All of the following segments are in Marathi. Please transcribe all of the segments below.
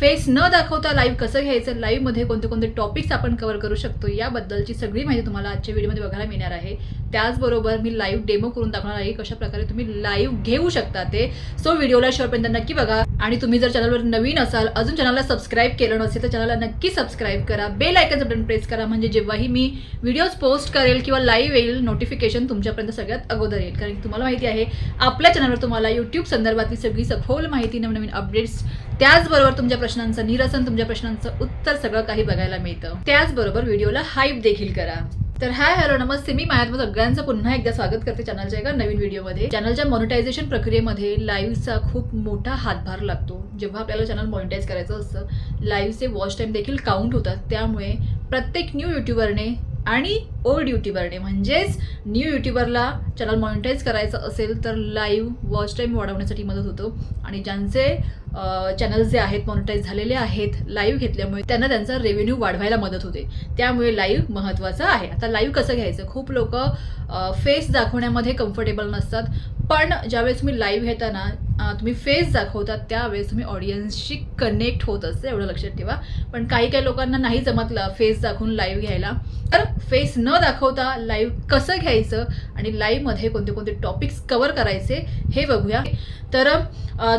फेस न दाखवता लाईव्ह कसं घ्यायचं? लाईव्हमध्ये कोणते कोणते टॉपिक्स आपण कव्हर करू शकतो? याबद्दलची सगळी माहिती तुम्हाला आजच्या व्हिडिओमध्ये बघायला मिळणार आहे. त्याचबरोबर मी लाईव्ह डेमो करून दाखवणार आहे कशा प्रकारे तुम्ही लाईव्ह घेऊ शकता ते. सो व्हिडिओला शेवटपर्यंत नक्की बघा. आणि तुम्ही जर चॅनलवर नवीन असाल अजून चॅनलला सबस्क्राईब केलं नसेल तर चॅनलला नक्की सबस्क्राईब करा. बेल आयकनचं बटन प्रेस करा म्हणजे जेव्हाही मी व्हिडिओज पोस्ट करेल किंवा लाईव्ह येईल नोटिफिकेशन तुमच्यापर्यंत सगळ्यात अगोदर येईल. कारण तुम्हाला माहिती आहे आपल्या चॅनलवर तुम्हाला यूट्यूब संदर्भातली सगळी सखोल माहिती नवनवीन अपडेट्स त्याचबरोबर तुमच्या प्रश्नांचं निरसन तुमच्या प्रश्नांचं उत्तर सगळं काही बघायला मिळतं. त्याचबरोबर व्हिडिओला हाईप देखील करा. तर हाय हॅलो नमस्ते. मी मायात्म सगळ्यांचं पुन्हा एकदा स्वागत करते चॅनलच्या एका नवीन व्हिडिओमध्ये चॅनलच्या मॉनिटायझेशन प्रक्रियेमध्ये लाईव्हचा खूप मोठा हातभार लागतो. जेव्हा आपल्याला चॅनल मॉनिटाईज करायचं असतं लाईव्हचे वॉच टाईम देखील काउंट होतात. त्यामुळे प्रत्येक न्यू यूट्यूबरने आणि ओल्ड यूट्यूबरने म्हणजेच न्यू यूट्यूबरला चॅनल मॉनिटाईज करायचं असेल तर लाईव्ह वॉच टाईम वाढवण्यासाठी मदत होतो. आणि ज्यांचे चॅनल जे आहेत मॉनिटाईज झालेले आहेत लाईव्ह घेतल्यामुळे त्यांना त्यांचा रेव्हेन्यू वाढवायला मदत होते. त्यामुळे लाईव्ह महत्त्वाचं आहे. आता लाईव्ह कसं घ्यायचं? खूप लोक फेस दाखवण्यामध्ये कम्फर्टेबल नसतात. पण ज्यावेळेस तुम्ही लाईव्ह घेताना तुम्ही फेस दाखवतात त्यावेळेस तुम्ही ऑडियन्सशी कनेक्ट होत असते एवढं लक्षात ठेवा. पण काही काही लोकांना नाही जमतलं फेस दाखवून लाईव्ह घ्यायला. तर फेस न दाखवता लाईव्ह कसं घ्यायचं आणि लाईव्हमध्ये कोणते कोणते टॉपिक्स कवर करायचे हे बघूया. तर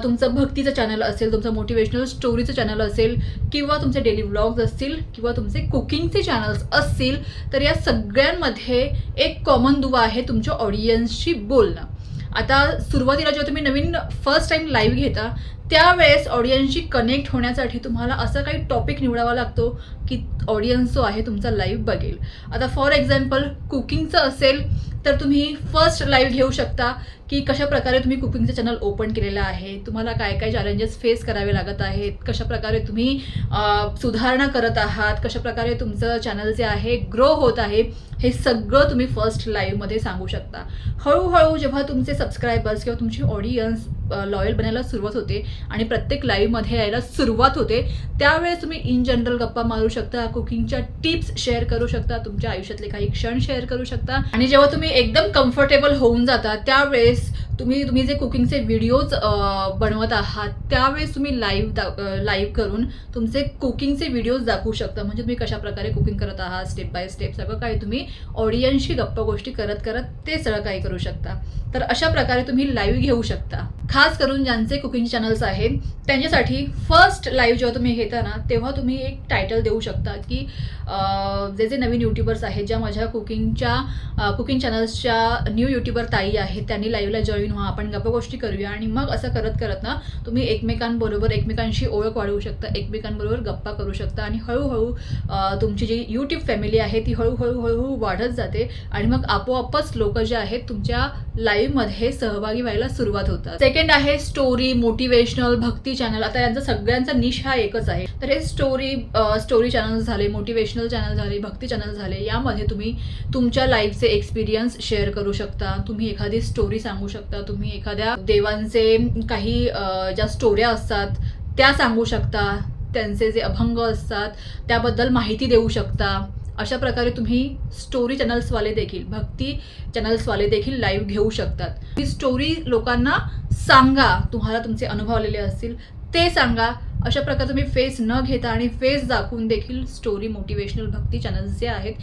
तुमचं भक्तीचं चॅनल असेल तुमचं मोटिवेशनल स्टोरीचं चॅनल असेल किंवा तुमचे डेली व्लॉग्स असतील किंवा तुमचे कुकिंगचे चॅनल्स असतील तर या सगळ्यांमध्ये एक कॉमन दुवा आहे तुमच्या ऑडियन्सशी बोलणं. आता सुरुवातीला जेव्हा तुम्ही नवीन फर्स्ट टाइम लाईव्ह घेता त्यावेळेस ऑडियन्सशी कनेक्ट होण्यासाठी तुम्हाला असं काही टॉपिक निवडावा लागतो की ऑडियन्स जो आहे तुमचा लाईव्ह बघेल. आता फॉर एक्झाम्पल कुकिंगचं असेल तर तुम्ही फर्स्ट लाईव्ह घेऊ शकता की कशा प्रकारे तुम्ही कुकिंगचं चॅनल ओपन केलेलं आहे तुम्हाला काय काय चॅलेंजेस फेस करावे लागत आहेत कशाप्रकारे तुम्ही सुधारणा करत आहात कशा प्रकारे तुमचं चॅनल जे आहे ग्रो होत आहे हे सगळं तुम्ही फर्स्ट लाईव्हमध्ये सांगू शकता. हळूहळू जेव्हा तुमचे सबस्क्रायबर्स किंवा तुमची ऑडियन्स लॉयल बनायला सुरुवात होते आणि प्रत्येक लाईव्हमध्ये यायला सुरुवात होते. त्यावेळेस तुम्ही इन जनरल गप्पा मारू शकता कुकिंगच्या टिप्स शेअर करू शकता तुमच्या आयुष्यातले काही क्षण शेअर करू शकता. आणि जेव्हा तुम्ही एकदम कम्फर्टेबल होऊन जाता त्यावेळेस तुम्ही तुम्ही जे कुकिंगचे व्हिडिओज बनवत आहात त्यावेळेस तुम्ही लाईव्ह दा लाईव्ह करून तुमचे कुकिंगचे व्हिडिओज दाखवू शकता. म्हणजे तुम्ही कशा प्रकारे कुकिंग करत आहात स्टेप बाय स्टेप सगळं काही तुम्ही ऑडियन्सशी गप्प गोष्टी करत करत ते सगळं काही करू शकता. तर अशा प्रकारे तुम्ही लाईव्ह घेऊ शकता. खास करून ज्यांचे कुकिंग चॅनल्स आहेत त्यांच्यासाठी फर्स्ट लाईव्ह जेव्हा तुम्ही घेता ना तेव्हा तुम्ही एक टायटल देऊ शकता की जे जे नवीन यूट्यूबर्स आहेत ज्या माझ्या कुकिंगच्या कुकिंग चॅनल्सच्या न्यू यूट्यूबर ताई आहेत त्यांनी लाईव्हला जॉईन व्हा आपण गप्पा गोष्टी करूया. आणि मग असं करत करत ना तुम्ही एकमेकांबरोबर एकमेकांशी ओळख वाढवू शकता एकमेकांबरोबर गप्पा करू शकता आणि हळूहळू तुमची जी यूट्यूब फॅमिली आहे ती हळूहळू हळूहळू वाढत जाते. आणि मग आपोआपच लोक जे आहेत तुमच्या लाईव्हमध्ये सहभागी व्हायला सुरुवात होतात. सेकंड आहे स्टोरी मोटिवेशनल भक्ती चॅनल आता यांचा सगळ्यांचा निश हा एकच आहे. तर हे स्टोरी स्टोरी चॅनल झाले मोटिवेशनल चॅनल झाले भक्ती चॅनल झाले यामध्ये तुम्ही तुमच्या लाईफचे एक्सपिरियन्स शेअर करू शकता. तुम्ही एखादी स्टोरी सांगू शकता. तुम्ही एखाद्या देवांचे काही ज्या स्टोऱ्या असतात त्या सांगू शकता. त्यांचे जे अभंग असतात त्याबद्दल माहिती देऊ शकता. अशा प्रकारे तुम्ही स्टोरी चॅनल्सवाले देखील भक्ती चॅनल्सवाले देखील लाईव्ह घेऊ शकतात. ही स्टोरी लोकांना सांगा तुम्हाला तुमचे अनुभव आलेले असतील ते सांगा. अशा प्रकारे तुम्ही फेस न घेता आणि फेस दाखवून देखील स्टोरी मोटिवेशनल भक्ती चॅनल्स जे आहेत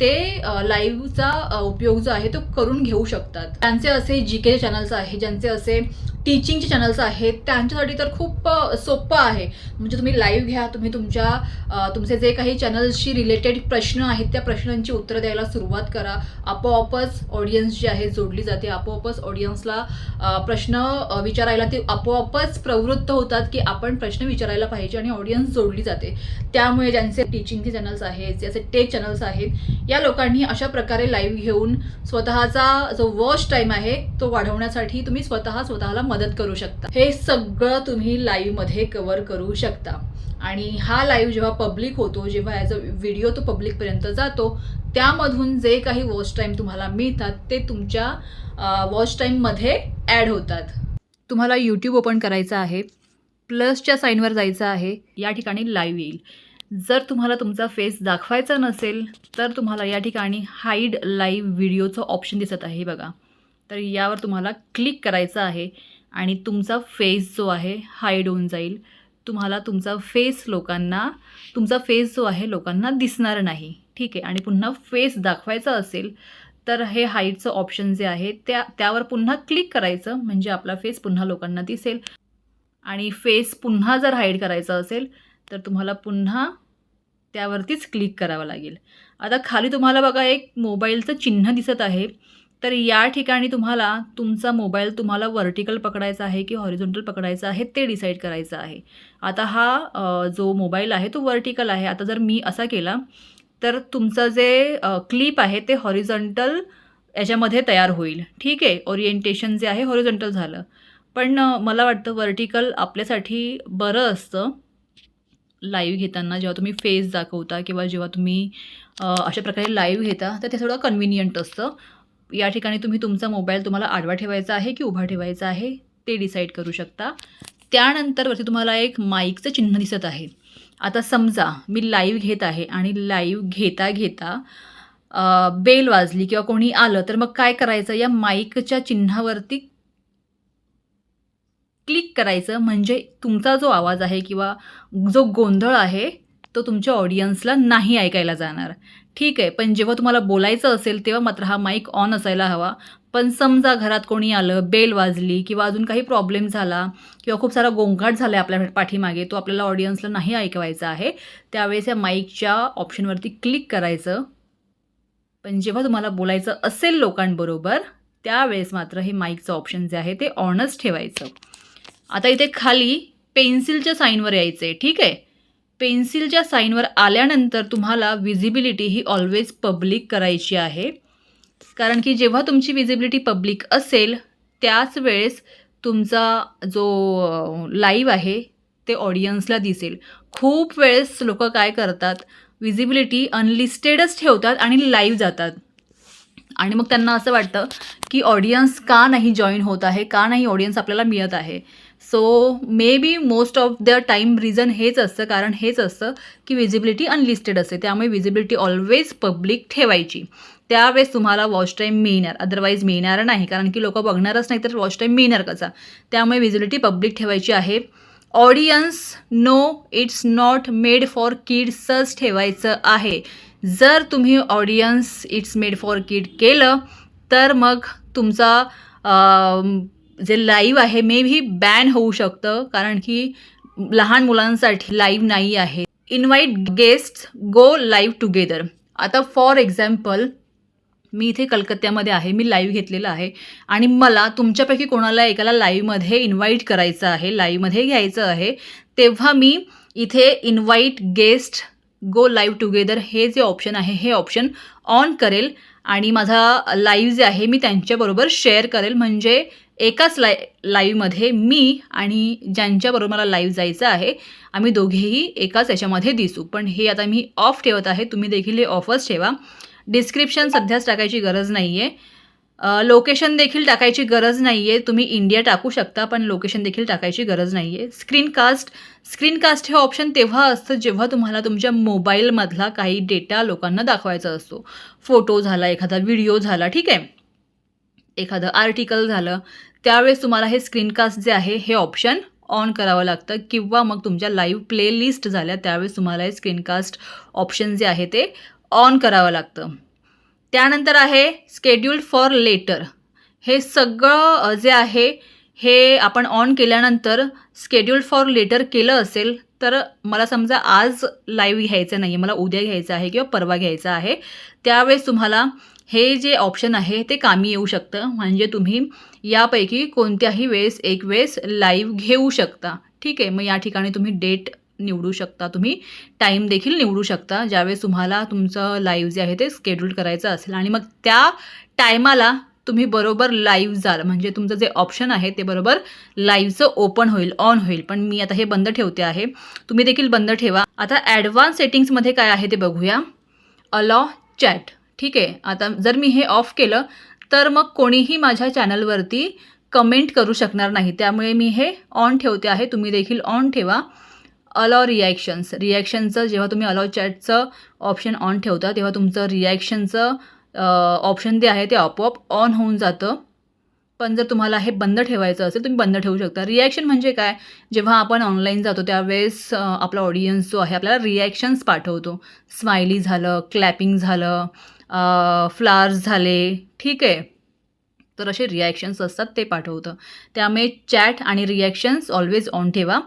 ते लाईव्हचा उपयोग जो आहे तो करून घेऊ शकतात. त्यांचे असे जी के चॅनल्स आहेत ज्यांचे असे टीचिंगचे चॅनल्स आहेत त्यांच्यासाठी तर खूप सोपं आहे. म्हणजे तुम्ही लाईव्ह घ्या तुम्ही तुमच्या तुमचे जे काही चॅनल्सशी रिलेटेड प्रश्न आहेत त्या प्रश्नांची उत्तरं द्यायला सुरुवात करा. आपोआपच ऑडियन्स जी आहे जोडली जाते. आपोआपच ऑडियन्सला प्रश्न विचारायला ते आपोआपच प्रवृत्त होतात की आपण प्रश्न विचारायला पाहिजे आणि ऑडियन्स जोडली जाते. त्यामुळे ज्यांचे टीचिंगचे चॅनल्स आहेत ज्याचे टेक चॅनल्स आहेत या लोकांनी अशा प्रकारे लाईव्ह घेऊन स्वतःचा जो वॉच टाईम आहे तो वाढवण्यासाठी तुम्ही स्वतः स्वतःला मदत करू शकता. हे सगळं तुम्ही लाईव्हमध्ये कव्हर करू शकता. आणि हा लाईव्ह जेव्हा पब्लिक होतो जेव्हा ॲज अ व्हिडिओ तो पब्लिकपर्यंत जातो त्यामधून जे काही वॉच टाईम तुम्हाला मिळतात ते तुमच्या वॉच टाईममध्ये ॲड होतात. तुम्हाला यूट्यूब ओपन करायचं आहे. प्लसच्या साईनवर जायचं आहे या ठिकाणी लाईव्ह येईल. जर तुम्हाला तुमचा फेस दाखवायचा नसेल तर तुम्हाला या ठिकाणी हाईड लाईव्ह व्हिडिओचं ऑप्शन दिसत आहे बघा. तर यावर तुम्हाला क्लिक करायचं आहे आणि तुमचा फेस जो आहे हाईड होऊन जाईल. तुम्हाला तुमचा फेस लोकांना तुमचा फेस जो आहे लोकांना दिसणार नाही. ठीक आहे? आणि पुन्हा फेस दाखवायचा असेल तर हे हाईटचं ऑप्शन जे आहे त्या त्यावर पुन्हा क्लिक करायचं म्हणजे आपला फेस पुन्हा लोकांना दिसेल. आणि फेस पुन्हा जर हाईड करायचा असेल तर तुम्हाला पुन्हा त्यावरतीच क्लिक करावं लागेल. आता खाली तुम्हाला बघा एक मोबाईलचं चिन्ह दिसत आहे. तर या ठिकाणी तुम्हाला तुमचा मोबाईल तुम्हाला वर्टिकल पकडायचा आहे की हॉरिझॉन्टल पकडायचा आहे ते डिसाईड करायचं आहे. आता हा जो मोबाईल आहे तो वर्टिकल आहे. आता जर मी असा केला तर तुमचं जे क्लिप आहे ते हॉरिझॉन्टल याच्यामध्ये तयार होईल. ठीक आहे? ओरिएंटेशन जे आहे हॉरिझॉन्टल झालं. पण मला वाटतं वर्टिकल आपल्यासाठी बरं असतं. लाईव्ह घेताना जेव्हा तुम्ही फेस दाखवता किंवा जेव्हा तुम्ही अशा प्रकारे लाईव्ह घेता तर ते थोडं कन्व्हिनियंट असतं. या ठिकाणी तुम्ही तुमचा मोबाईल तुम्हाला आडवा ठेवायचा आहे की उभा ठेवायचा आहे ते डिसाईड करू शकता. त्यानंतर वरती तुम्हाला एक माईकचं चिन्ह दिसत आहे. आता समजा मी लाईव्ह घेत आहे आणि लाईव्ह घेता घेता बेल वाजली किंवा कोणी आलं तर मग काय करायचं? या माईकच्या चिन्हावरती क्लिक करायचं म्हणजे तुमचा जो आवाज आहे किंवा जो गोंधळ आहे तो तुमच्या ऑडियन्सला नाही ऐकायला जाणार. ठीक आहे पण जेव्हा तुम्हाला बोलायचं असेल तेव्हा मात्र हा माईक ऑन असायला हवा. पण समजा घरात कोणी आलं बेल वाजली किंवा अजून काही प्रॉब्लेम झाला किंवा खूप सारा गोंगाट झाला आहे आपल्या पाठीमागे तो आपल्याला ऑडियन्सला नाही ऐकवायचा आहे त्यावेळेस या माईकच्या ऑप्शनवरती क्लिक करायचं. पण जेव्हा तुम्हाला बोलायचं असेल लोकांबरोबर त्यावेळेस मात्र हे माईकचं ऑप्शन जे आहे ते ऑनच ठेवायचं. आता इथे खाली पेन्सिलच्या साईनवर यायचं आहे ठीक आहे? पेन्सिलच्या साईनवर आल्यानंतर तुम्हाला विजिबिलिटी ही ऑलवेज पब्लिक करायची आहे. कारण की जेव्हा तुमची विजिबिलिटी पब्लिक असेल त्याच वेळेस तुमचा जो लाईव्ह आहे ते ऑडियन्सला दिसेल. खूप वेळेस लोक काय करतात विजिबिलिटी अनलिस्टेडच ठेवतात आणि लाईव्ह जातात. आणि मग त्यांना असं वाटतं की ऑडियन्स का नाही जॉईन होत आहे का नाही ऑडियन्स आपल्याला मिळत आहे? So may be most of the time reason हेच असतं कारण हेच असतं की विजिबिलिटी अनलिस्टेड असते. त्यामुळे विजिबिलिटी ऑलवेज पब्लिक ठेवायची. त्यावेळेस तुम्हाला वॉच टाईम मिळणार. अदरवाईज मिळणार नाही कारण की लोक बघणारच नाही तर वॉच टाईम मिळणार कसा? त्यामुळे विजिबिलिटी पब्लिक ठेवायची आहे. Audience no it's not made for किड्सच ठेवायचं आहे. जर तुम्ही audience it's made for kid केलं तर मग तुमचा जे लाईव्ह आहे मे बी बॅन होऊ शकतं कारण की लहान मुलांसाठी लाईव्ह नाही आहे. Invite guest go live together आता फॉर एक्झाम्पल मी इथे कलकत्त्यामध्ये आहे मी लाईव्ह घेतलेलं आहे. आणि मला तुमच्यापैकी कोणाला एकाला लाईव्हमध्ये इन्व्हाइट करायचं आहे लाईव्हमध्ये घ्यायचं आहे तेव्हा मी इथे invite guest go live together हे जे ऑप्शन आहे हे ऑप्शन ऑन करेल. आणि माझा लाईव्ह जे आहे मी त्यांच्याबरोबर शेअर करेल. म्हणजे एकाच लाय लाईव्हमध्ये मी आणि ज्यांच्याबरोबर मला लाईव्ह जायचं आहे आम्ही दोघेही एकाच याच्यामध्ये दिसू. पण हे आता मी ऑफ ठेवत आहे तुम्ही देखील हे ऑफच ठेवा. डिस्क्रिप्शन सध्याच टाकायची गरज नाही आहे लोकेशन देखील टाकायची गरज नाही आहे तुम्ही इंडिया टाकू शकता पण लोकेशन देखील टाकायची गरज नाही आहे स्क्रीनकास्ट स्क्रीनकास्ट हे ऑप्शन तेव्हा असतं जेव्हा तुम्हाला तुमच्या मोबाईलमधला काही डेटा लोकांना दाखवायचा असतो. फोटो झाला एखादा व्हिडिओ झाला ठीक आहे? एखादं आर्टिकल झालं त्यावेळेस तुम्हाला हे स्क्रीनकास्ट जे आहे हे ऑप्शन ऑन करावं लागतं. किंवा मग तुमच्या लाईव्ह प्लेलिस्ट झाल्या त्यावेळेस तुम्हाला हे स्क्रीनकास्ट ऑप्शन जे आहे ते ऑन करावं लागतं. त्यानंतर आहे स्केड्युल्ड फॉर लेटर हे सगळं जे आहे हे आपण ऑन केल्यानंतर स्केड्युल्ड फॉर लेटर केलं असेल तर मला समजा आज लाईव्ह घ्यायचं नाही आहे मला उद्या घ्यायचं आहे किंवा परवा घ्यायचं आहे त्यावेळेस तुम्हाला हे जे ऑप्शन आहे ते कामी येऊ शकतं. म्हणजे तुम्ही यापैकी कोणत्याही वेळेस एक वेळेस लाईव्ह घेऊ शकता. ठीक आहे? मग या ठिकाणी तुम्ही डेट निवडू शकता. तुम्ही टाईम देखील निवडू शकता. ज्यावेळेस तुम्हाला तुमचं लाईव्ह जे आहे ते स्केड्यूल करायचं असेल. आणि मग त्या टायमाला तुम्ही बरोबर लाईव्ह जाल. म्हणजे तुमचं जे ऑप्शन आहे ते बरोबर लाईव्हचं ओपन होईल ऑन होईल. पण मी आता हे बंद ठेवते आहे. तुम्ही देखील बंद ठेवा. आता ॲडव्हान्स सेटिंग्समध्ये काय आहे ते बघूया. अलॉ चॅट ठीक आहे. आता जर मी हे ऑफ केलं तर मग कोणीही माझ्या चॅनलवरती कमेंट करू शकणार नाही. त्यामुळे मी हे ऑन ठेवते आहे. तुम्ही देखील ऑन ठेवा. अलॉ रिॲक्शन्स रिॲक्शनचं जेव्हा तुम्ही अलॉ चॅटचं ऑप्शन ऑन ठेवता तेव्हा तुमचं रिॲक्शनचं ऑप्शन जे आहे ते आपोआप ऑन होऊन जातं. पण जर तुम्हाला हे बंद ठेवायचं असेल तुम्ही बंद ठेवू शकता. रिॲक्शन म्हणजे काय? जेव्हा आपण ऑनलाईन जातो त्यावेळेस आपला ऑडियन्स जो आहे आपल्याला रिॲक्शन्स पाठवतो. स्माइली झालं क्लॅपिंग झालं फ्लावर्स झाले ठीक आहे. तर असे रिॲक्शन्स असतात ते पाठवतं. त्यामुळे चॅट आणि रिॲक्शन्स ऑलवेज ऑन ठेवा.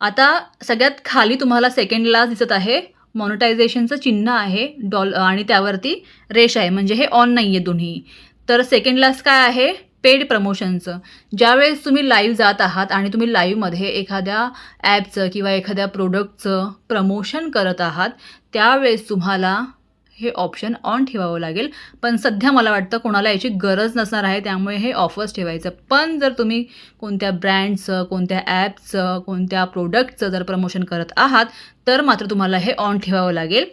आता सगळ्यात खाली तुम्हाला सेकंड दिसत आहे मॉनिटायझेशनचं चिन्ह आहे डॉल आणि त्यावरती रेश आहे म्हणजे हे ऑन नाही आहे दोन्ही. तर सेकंड लास्ट काय आहे? पेड प्रमोशनचं ज्यावेळेस तुम्ही लाईव्ह जात आहात आणि तुम्ही लाईव्हमध्ये एखाद्या ॲपचं किंवा एखाद्या प्रोडक्टचं प्रमोशन करत आहात त्यावेळेस तुम्हाला हे ऑप्शन ऑन ठेवावं लागेल. पण सध्या मला वाटतं कोणाला याची गरज नसणार आहे त्यामुळे हे ऑफर्स ठेवायचं. पण जर तुम्ही कोणत्या ब्रँडचं कोणत्या ॲपचं कोणत्या प्रोडक्टचं जर प्रमोशन करत आहात तर मात्र तुम्हाला हे ऑन ठेवावं लागेल.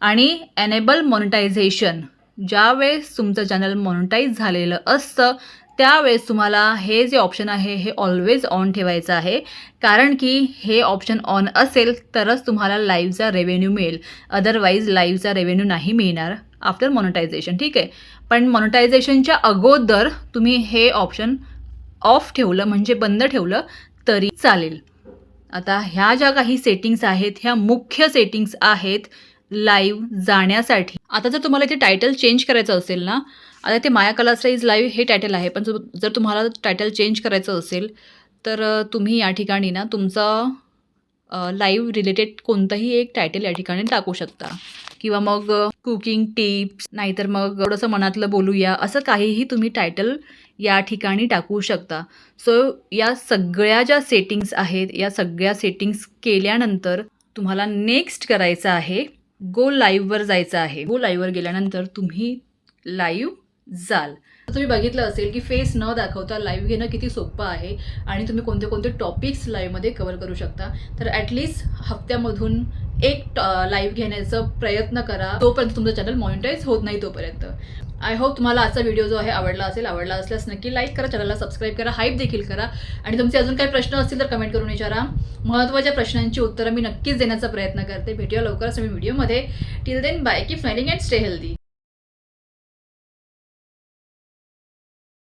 आणि एनेबल मॉनिटायझेशन ज्यावेळेस तुमचं चॅनल मॉनिटाईज झालेलं असतं त्यावेळेस तुम्हाला हे जे ऑप्शन आहे हे ऑलवेज ऑन ठेवायचं आहे. कारण की हे ऑप्शन ऑन असेल तरच तुम्हाला लाईव्हचा रेव्हेन्यू मिळेल. अदरवाईज लाईव्हचा रेव्हेन्यू नाही मिळणार आफ्टर मॉनिटायझेशन ठीक आहे? पण मॉनिटायझेशनच्या अगोदर तुम्ही हे ऑप्शन ऑफ ठेवलं म्हणजे बंद ठेवलं तरी चालेल. आता ह्या ज्या काही सेटिंग्स आहेत ह्या मुख्य सेटिंग्स आहेत लाईव्ह जाण्यासाठी. आता जर तुम्हाला इथे टायटल चेंज करायचं असेल ना आता ते माया कलासरा इज लाईव्ह हे टायटल आहे पण जर- तुम्हाला टायटल चेंज करायचं असेल तर तुम्ही या ठिकाणी ना तुमचं लाईव्ह रिलेटेड कोणतंही एक टायटल या ठिकाणी टाकू शकता. किंवा मग कुकिंग टिप्स नाहीतर मग थोडंसं मनातलं बोलूया असं काहीही तुम्ही टायटल या ठिकाणी टाकू शकता. सो या सगळ्या ज्या सेटिंग्स आहेत या सगळ्या सेटिंग्स केल्यानंतर तुम्हाला नेक्स्ट करायचं आहे गो लाईव्हवर जायचं आहे. गो लाईव्हवर गेल्यानंतर तुम्ही लाईव्ह जाल. तुम्ही बघितलं असेल की फेस न दाखवता लाईव्ह घेणं किती सोपं आहे आणि तुम्ही कोणते कोणते टॉपिक्स लाईव्हमध्ये कवर करू शकता. तर ॲटलिस्ट हप्त्यामधून एक लाईव्ह घेण्याचा प्रयत्न करा. तोपर्यंत तुमचं चॅनल मॉनिटाईज होत नाही तोपर्यंत. आय होप तुम्हाला आजचा व्हिडिओ जो आहे आवडला असेल आवडला असल्यास नक्की लाईक करा चॅनलला सबस्क्राईब करा हाईप देखील करा. आणि तुमचे अजून काही प्रश्न असतील तर कमेंट करून विचारा. महत्त्वाच्या प्रश्नांची उत्तरं मी नक्कीच देण्याचा प्रयत्न करते. भेटूया लवकरच मी व्हिडिओमध्ये till then bye keep flying and stay healthy